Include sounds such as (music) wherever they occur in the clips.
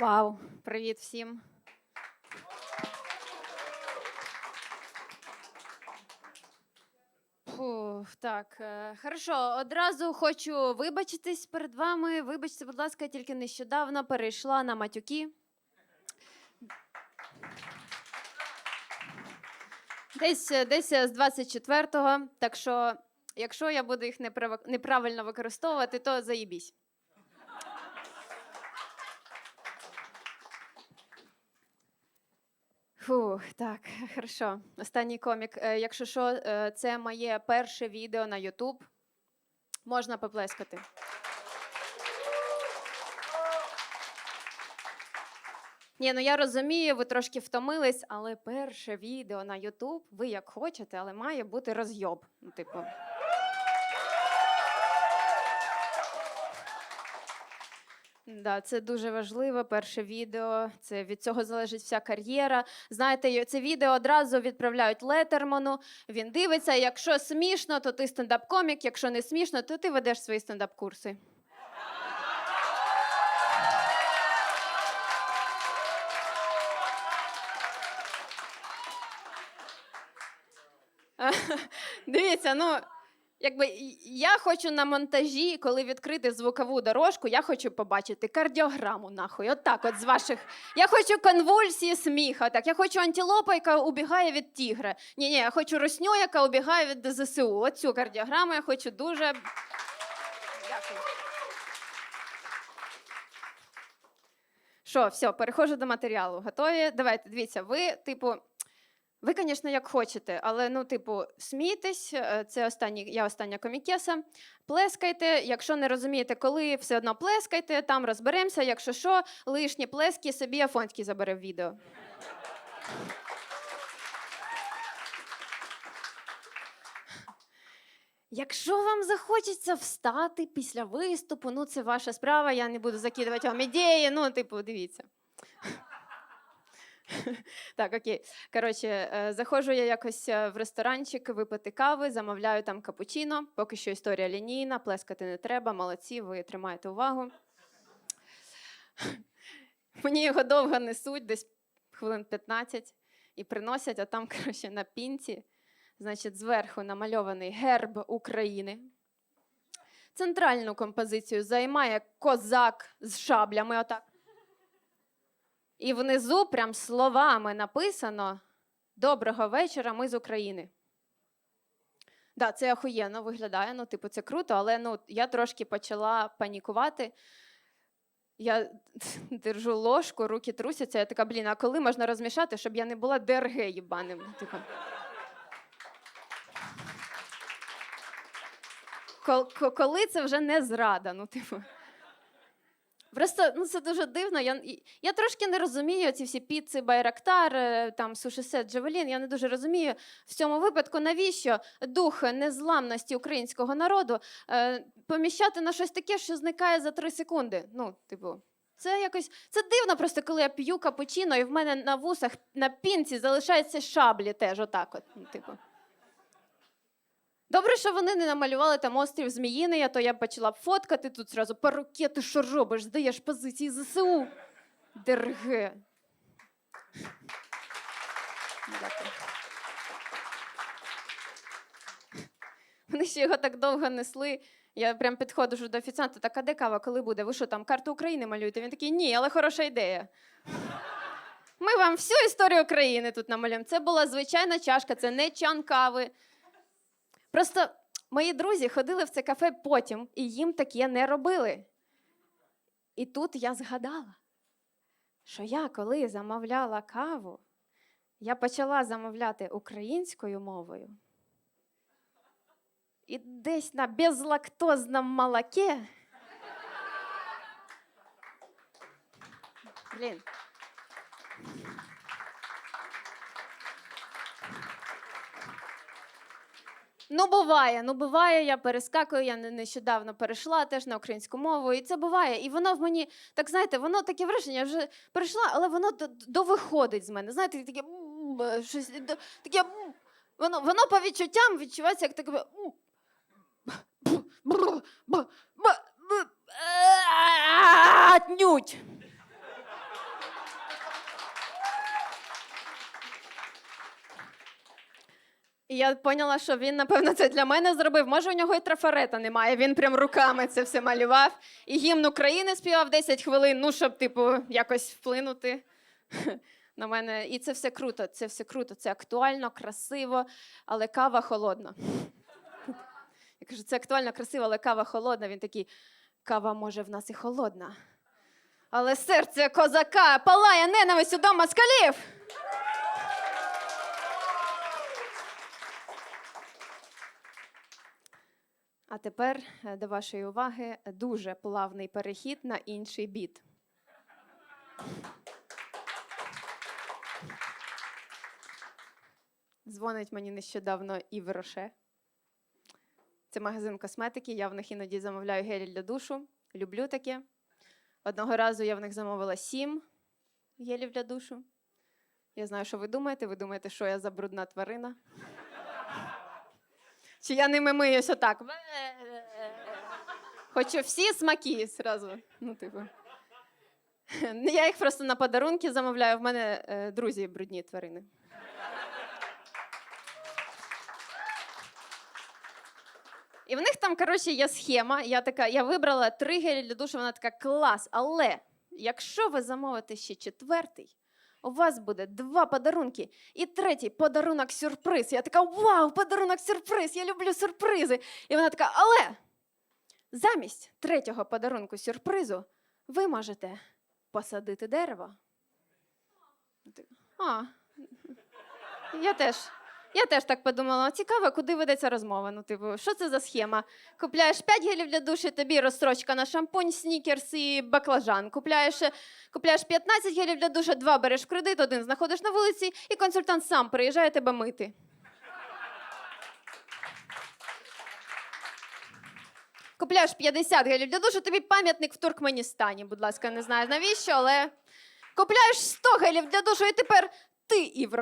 Вау, привіт всім. Фух, так, е, хорошо. Одразу хочу вибачитись перед вами. Вибачте, будь ласка, я тільки нещодавно перейшла на матюки. Десь, десь з 24-го. Так що, якщо я буду їх неправильно використовувати, то заїбісь. Фух, так, (laughs) хорошо. Останній комік. Е, Якщо що, е, це моє перше відео на YouTube. Можна поплескати. Ні, ну я розумію, ви трошки втомились, але перше відео на YouTube, ви як хочете, але має бути розйоб. Ну, типу. Да, це дуже важливо. Перше відео. Це від цього залежить вся кар'єра. Знаєте, це відео одразу відправляють Летерману. Він дивиться. Якщо смішно, то ти стендап-комік. Якщо не смішно, то ти ведеш свої стендап-курси. (laughs) Дивіться, ну. Якби я хочу на монтажі, коли відкрити звукову дорожку, я хочу побачити кардіограму, нахуй. От от з ваших. Я хочу конвульсії сміха. Так, я хочу антилопа, яка убігає від тігра. Ні, ні, я хочу росню, яка убігає від ЗСУ. От цю кардіограму я хочу дуже. Дякую. Що, все, переходжу до матеріалу. Готові? Давайте, дивіться, ви, типу, ви, звісно, як хочете, але ну, типу, смійтесь, е, це останні, я остання комікеса. Плескайте. Якщо не розумієте, коли, все одно плескайте, там розберемося. Якщо що, лишні плески собі Афонський забере в відео. Якщо вам захочеться встати після виступу, ну це ваша справа, я не буду закидувати вам ідеї, ну, типу, дивіться. (laughs) Так, окей. Коротше, е, заходжу я якось е, в ресторанчик випити кави, замовляю там капучино. Поки що історія лінійна, плескати не треба, молодці, ви тримаєте увагу. (laughs) Мені його довго несуть, десь хвилин 15, і приносять, а там, (laughs) коротше, на пінці, значить, зверху намальований герб України. Центральну композицію займає козак з шаблями. Отак. І внизу прям словами написано Доброго вечора, ми з України. Да, це охуєнно виглядає. Ну, типу, це круто, але ну, я трошки почала панікувати. Я (laughs) держу ложку, руки трусяться. Я така, блін, а коли можна розмішати, щоб я не була ДРГ їбаним? Ну, Типу. Коли це вже не зрада, ну, типу. Просто ну, це дуже дивно. Я, я трошки не розумію ці всі піци, Байрактар, е, там сушисет, Джавелін. Я не дуже розумію в цьому випадку, навіщо дух незламності українського народу е, поміщати на щось таке, що зникає за три секунди. Ну, типу. Це якось це дивно, просто коли я п'ю капучино, і в мене на вусах на пінці залишаються шаблі теж отак. От, ну, типу. Добре, що вони не намалювали там острів Зміїний, а то я б почала б фоткати тут зразу паруке, ти що робиш? Здаєш позиції ЗСУ. Дякую. Вони ще його так довго несли. Я прям підходжу до офіціанта, так а де кава, коли буде? Ви що там карту України малюєте? Він такий, ні, але хороша ідея. Ми вам всю історію України тут намалюємо. Це була звичайна чашка, це не чан кави. Просто мої друзі ходили в це кафе потім, і їм таке не робили. І тут я згадала, що я, коли замовляла каву, я почала замовляти українською мовою. І десь на безлактозному молоке. Блін. Ну, буває, ну буває, я перескакую, я не- нещодавно перейшла теж на українську мову, і це буває. І воно в мені, так знаєте, воно таке враження, я вже перейшла, але воно до- довиходить з мене. Знаєте, таке е, щось таке. Воно, воно по відчуттям відчувається як таке. м, б- бр- б- б- б- а, Тнють. І я поняла, що він, напевно, це для мене зробив. Може, у нього і трафарета немає. Він прям руками це все малював. І гімн України співав 10 хвилин, ну, щоб, типу, якось вплинути (laughs) на мене. І це все круто, це все круто, це актуально, красиво, але кава холодна. Я кажу, це актуально, красиво, але кава холодна. Він такий, кава може в нас і холодна. Але серце козака палає ненавистю до москалів. А тепер е, до вашої уваги дуже плавний перехід на інший біт. Дзвонить мені нещодавно Ів Роше. Це магазин косметики. Я в них іноді замовляю гелі для душу. Люблю таке. Одного разу я в них замовила сім гелів для душу. Я знаю, що ви думаєте. Ви думаєте, що я за брудна тварина? Чи я ними миюсь отак? Хочу всі смаки зразу. Ну, типу. Я їх просто на подарунки замовляю. В мене е, друзі брудні тварини. І в них там, коротше, є схема. Я така, я вибрала три гелі для душу, вона така клас. Але якщо ви замовите ще четвертий, у вас буде два подарунки. І третій подарунок сюрприз. Я така, вау, подарунок сюрприз! Я люблю сюрпризи. І вона така, але замість третього подарунку сюрпризу ви можете посадити дерево. А, я теж. Я теж так подумала, цікаво, куди ведеться розмова. Ну, типу, що це за схема? Купляєш 5 гелів для душі, тобі розстрочка на шампунь, снікерс і баклажан. Купляєш, е, купляєш 15 гелів для душа, два береш в кредит, один знаходиш на вулиці, і консультант сам приїжджає тебе мити. Купляєш 50 гелів для душу, тобі пам'ятник в Туркменістані, будь ласка, не знаю навіщо, але купляєш 100 гелів для душу, і тепер ти і в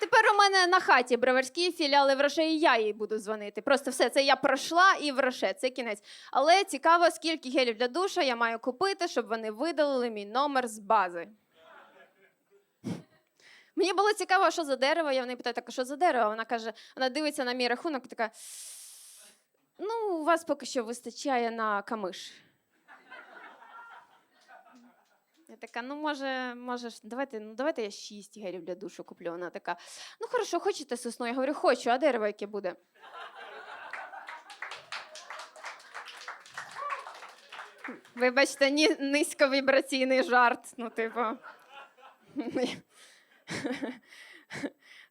Тепер у мене на хаті броварські філіали в Роше, і я їй буду дзвонити. Просто все це я пройшла і в Роше, це кінець. Але цікаво, скільки гелів для душа я маю купити, щоб вони видалили мій номер з бази. Мені було цікаво, що за дерево. Я в неї питаю, так, що за дерево? Вона каже, вона дивиться на мій рахунок така. Ну, у вас поки що вистачає на камиш. Я така, ну може, може, давайте, ну давайте я шість гелів для душу куплю. Вона така, ну хорошо, хочете сосну? Я говорю, хочу, а дерево яке буде? Вибачте, ні, низьковібраційний жарт. Ну, типу.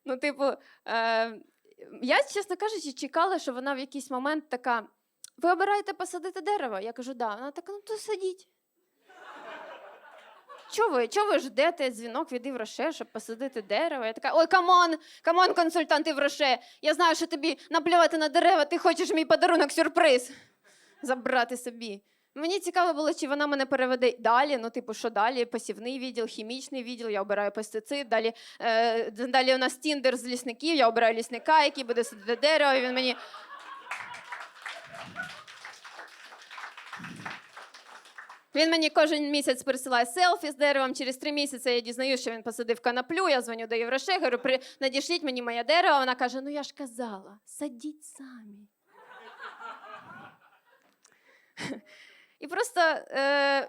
ну, типу, е, я, чесно кажучи, чекала, що вона в якийсь момент така: ви обираєте посадити дерево? Я кажу, да. Вона така, ну то садіть. Чого ви, чого ви ждете дзвінок від Івроше, щоб посадити дерево? Я така, ой, камон, камон, консультант Івроше. Я знаю, що тобі наплювати на дерева, ти хочеш мій подарунок сюрприз забрати собі. Мені цікаво було, чи вона мене переведе далі. Ну, типу, що далі? Посівний відділ, хімічний відділ, я обираю пестицид. Далі, е, далі у нас тіндер з лісників, я обираю лісника, який буде садити дерево, і він мені. Він мені кожен місяць присилає селфі з деревом. Через три місяці я дізнаюся, що він посадив канаплю. Я дзвоню до Євроше, говорю, при... надішліть мені моє дерево. Вона каже: Ну я ж казала, садіть самі. І просто е,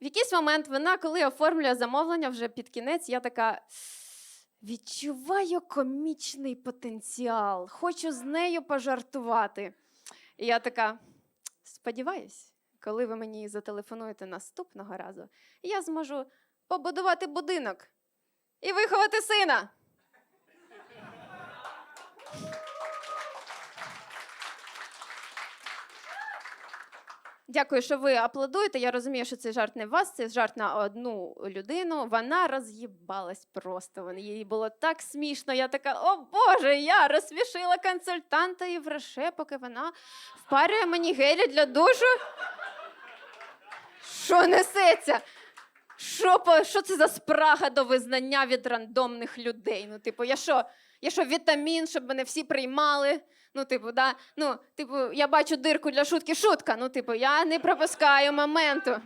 в якийсь момент вона, коли оформлює замовлення вже під кінець, я така. Відчуваю комічний потенціал, хочу з нею пожартувати. І я така, сподіваюсь, коли ви мені зателефонуєте наступного разу, я зможу побудувати будинок і виховати сина. Дякую, що ви аплодуєте. Я розумію, що цей жарт не вас, це жарт на одну людину. Вона роз'їбалась просто. Їй було так смішно. Я така, о Боже, я розсмішила консультанта і вреше, поки вона впарює мені гелі для душу. Що несеться? Що, що це за спрага до визнання від рандомних людей? Ну, типу, я що? Я що, вітамін, щоб мене всі приймали? Ну, типу, да? ну, типу, я бачу дирку для шутки, шутка. Ну, типу, я не пропускаю моменту.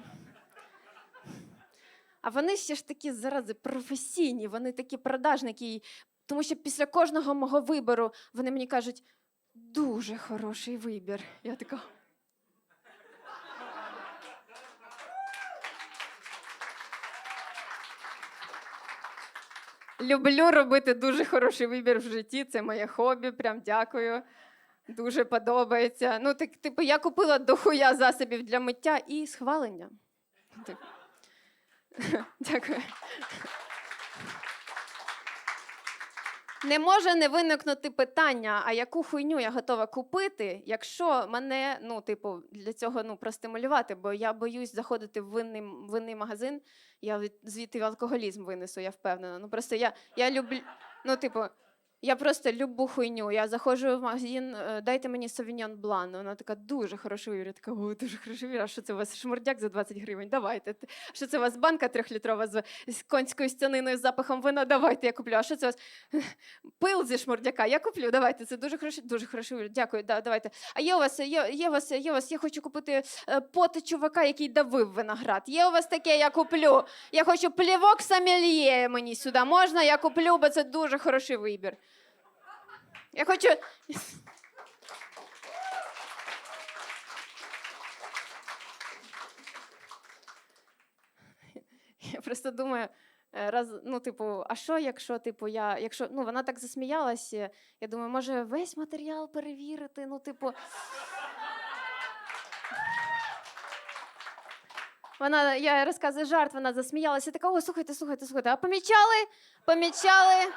А вони ще ж такі зарази професійні, вони такі продажники. Тому що після кожного мого вибору вони мені кажуть, дуже хороший вибір. Я така. Люблю робити дуже хороший вибір в житті. Це моє хобі. Прям дякую. Дуже подобається. Ну, так, типу, я купила дохуя засобів для миття і схвалення. (laughs) Дякую. Не може не виникнути питання, а яку хуйню я готова купити, якщо мене, ну, типу, для цього ну, простимулювати, бо я боюсь заходити в винний, винний магазин, я від- звідти алкоголізм винесу, я впевнена. Ну просто я, я люблю, ну, типу, я просто любу хуйню. Я заходжу в магазин, е, дайте мені Sauvignon Blanc. Вона така дуже хороший вибір. Така, о, дуже хороший вибір. А що це у вас шмурдяк за 20 гривень? Давайте. Що це у вас банка трьохлітрова з, конською стяниною з запахом вина? Давайте, я куплю. А що це у вас (laughs) пил зі шмурдяка? Я куплю. Давайте. Це дуже хороший, дуже хороший вибір. Дякую. Да, давайте. А є у вас, є, є у вас, є у вас, я хочу купити е, поти чувака, який давив виноград. Є у вас таке, я куплю. Я хочу плівок сомельє мені сюди. Можна? Я куплю, бо це дуже хороший вибір. Я хочу. Я просто думаю, е, раз, ну, типу, а що, якщо, типу, я, якщо, ну, вона так засміялася, я думаю, може, весь матеріал перевірити, ну, типу. Вона, я розказую жарт, вона засміялася, така, о, слухайте, слухайте, слухайте, а помічали, помічали,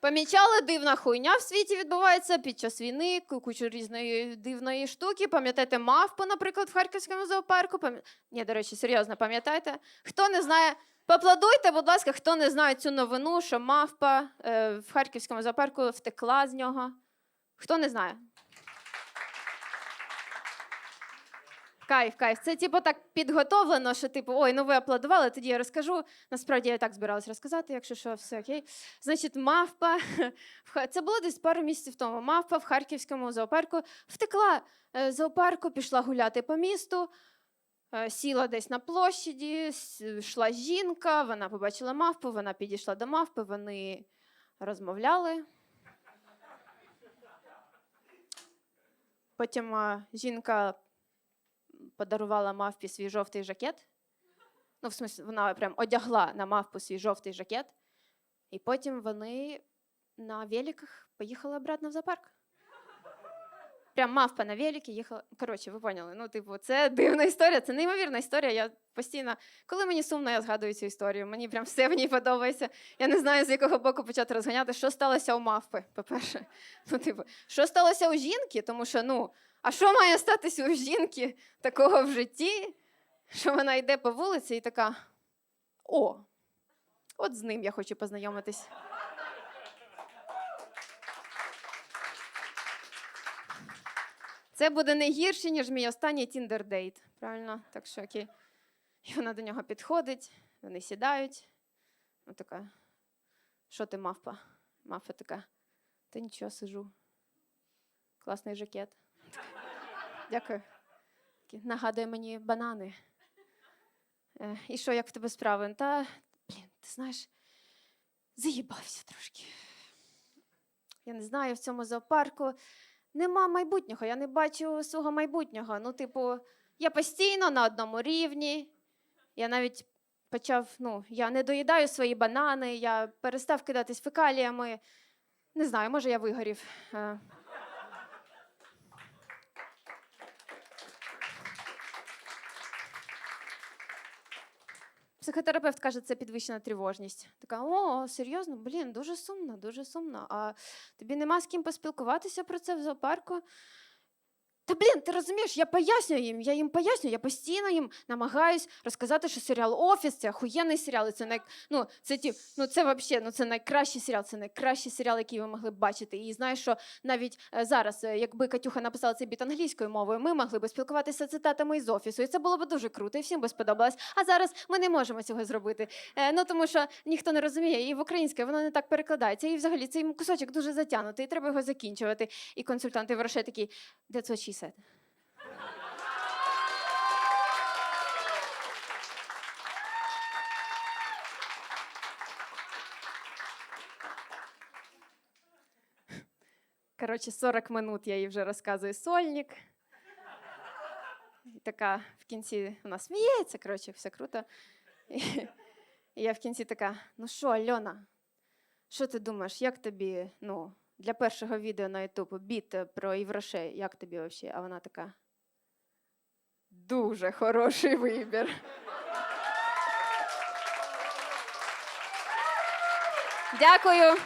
помічали, дивна хуйня в світі відбувається під час війни, кучу різної дивної штуки. Пам'ятаєте мавпу, наприклад, в Харківському зоопарку? Пам... Ні, до речі, серйозно, пам'ятаєте? Хто не знає, поаплодуйте, будь ласка, хто не знає цю новину, що мавпа е, в Харківському зоопарку втекла з нього. Хто не знає? Кайф, кайф. Це типу так підготовлено, що типу, ой, ну ви аплодували, тоді я розкажу. Насправді я так збиралась розказати, якщо що, все окей. Значить, мавпа (laughs) це було десь пару місяців тому. Мавпа в харківському зоопарку втекла е, з зоопарку, пішла гуляти по місту. е, Сіла десь на площаді, йшла жінка, вона побачила мавпу, вона підійшла до мавпи, вони розмовляли. Потім жінка подарувала мавпі свій жовтий жакет. Ну, в смысле, вона прям одягла на мавпу свій жовтий жакет. І потім вони на великах поїхали обратно в зоопарк. Прям мавпа на великі їхала. Коротше, ви поняли. Ну, типу, це дивна історія, це неймовірна історія. Я постійно, коли мені сумно, я згадую цю історію. Мені прям все в ній подобається. Я не знаю, з якого боку почати розганяти, що сталося у мавпи, по-перше. Ну, типу, що сталося у жінки, тому що, ну, а що має статися у жінки такого в житті, що вона йде по вулиці і така: о, от з ним я хочу познайомитись. Це буде не гірше, ніж мій останній тіндер-дейт. Правильно? Так що окей. І вона до нього підходить, вони сідають. Ну, така, що ти мавпа? Мавпа така, та нічого сижу. Класний жакет. Дякую. Нагадує мені банани. Е, і що, як в тебе справи? Та, блін, ти знаєш, заїбався трошки. Я не знаю, в цьому зоопарку нема майбутнього. Я не бачу свого майбутнього. Ну, типу, я постійно на одному рівні. Я навіть почав, ну, я не доїдаю свої банани, я перестав кидатись фекаліями. Не знаю, може, я вигорів. Психотерапевт каже, це підвищена тривожність. Така, о, серйозно, блін, дуже сумно, дуже сумно. А тобі нема з ким поспілкуватися про це в зоопарку? Та блін, ти розумієш, я пояснюю їм, я їм пояснюю, я постійно їм намагаюсь розказати, що серіал Офіс це охуєнний серіал, і це най... ну, це ті... ну це взагалі ну це найкращий серіал, це найкращий серіал, який ви могли б бачити. І знаєш, що навіть е, зараз, е, якби Катюха написала цей біт англійською мовою, ми могли б спілкуватися цитатами із офісу, і це було б дуже круто, і всім би сподобалось. А зараз ми не можемо цього зробити. Е, ну тому що ніхто не розуміє, і в українське воно не так перекладається, і взагалі цей кусочок дуже затягнутий, і треба його закінчувати. І консультанти Ворошей такий, де це чисто? 80. Коротше, 40 минут я їй вже розказую сольник. І така в кінці вона сміється, коротше, все круто. І, я в кінці така: ну що, Альона, що ти думаєш, як тобі ну, для першого відео на Ютуб біт е, про Євроше. як тобі взагалі? А вона така. Дуже хороший вибір. Дякую.